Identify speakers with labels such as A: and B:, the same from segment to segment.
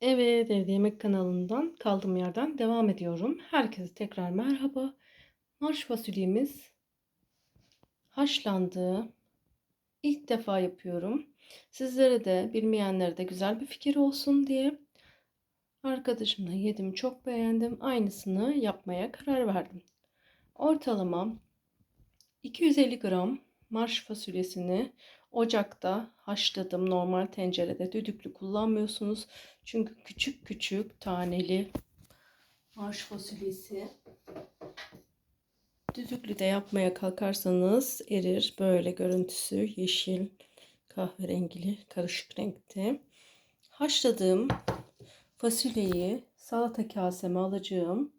A: Evet, Evde Yemek kanalından kaldığım yerden devam ediyorum. Herkese tekrar merhaba. Marş fasulyemiz haşlandı. İlk defa yapıyorum. Sizlere de bilmeyenlere de güzel bir fikir olsun diye arkadaşımla yedim, çok beğendim. Aynısını yapmaya karar verdim. Ortalama 250 gram marş fasulyesini ocakta haşladım. Normal tencerede düdüklü kullanmıyorsunuz. Çünkü küçük küçük taneli marş fasulyesi düdüklü de yapmaya kalkarsanız erir. Böyle görüntüsü yeşil kahverengili karışık renkte. Haşladığım fasulyeyi salata kaseme alacağım.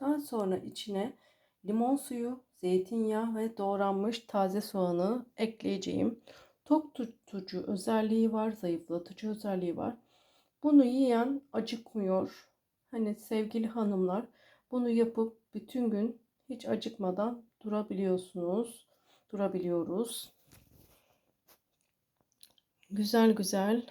A: Daha sonra içine limon suyu, zeytinyağı ve doğranmış taze soğanı ekleyeceğim. Tok tutucu özelliği var, zayıflatıcı özelliği var. Bunu yiyen acıkmıyor. Hani sevgili hanımlar bunu yapıp bütün gün hiç acıkmadan durabiliyorsunuz. Durabiliyoruz. Güzel güzel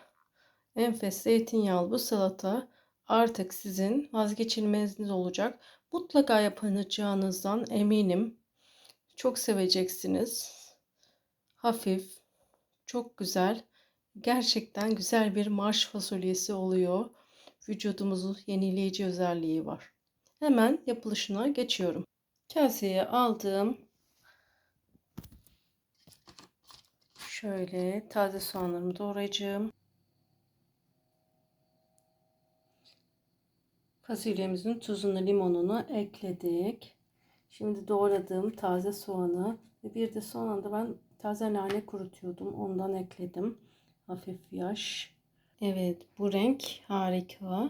A: enfes zeytinyağlı bu salata artık sizin vazgeçilmeziniz olacak. Mutlaka yapacağınızdan eminim. Çok seveceksiniz. Hafif, çok güzel. Gerçekten güzel bir marş fasulyesi oluyor. Vücudumuzu yenileyici özelliği var. Hemen yapılışına geçiyorum. Kaseye aldım. Şöyle taze soğanlarımı doğrayacağım. Fasulyemizin tuzunu, limonunu ekledik. Şimdi doğradığım taze soğanı ve bir de son anda ben taze nane kurutuyordum. Ondan ekledim. Hafif yaş. Evet bu renk harika.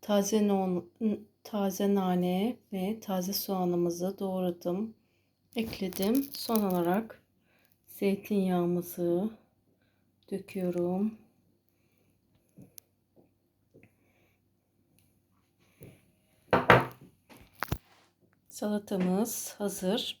A: Taze, non, taze nane ve taze soğanımızı doğradım. Ekledim. Son olarak zeytinyağımızı döküyorum. Salatamız hazır.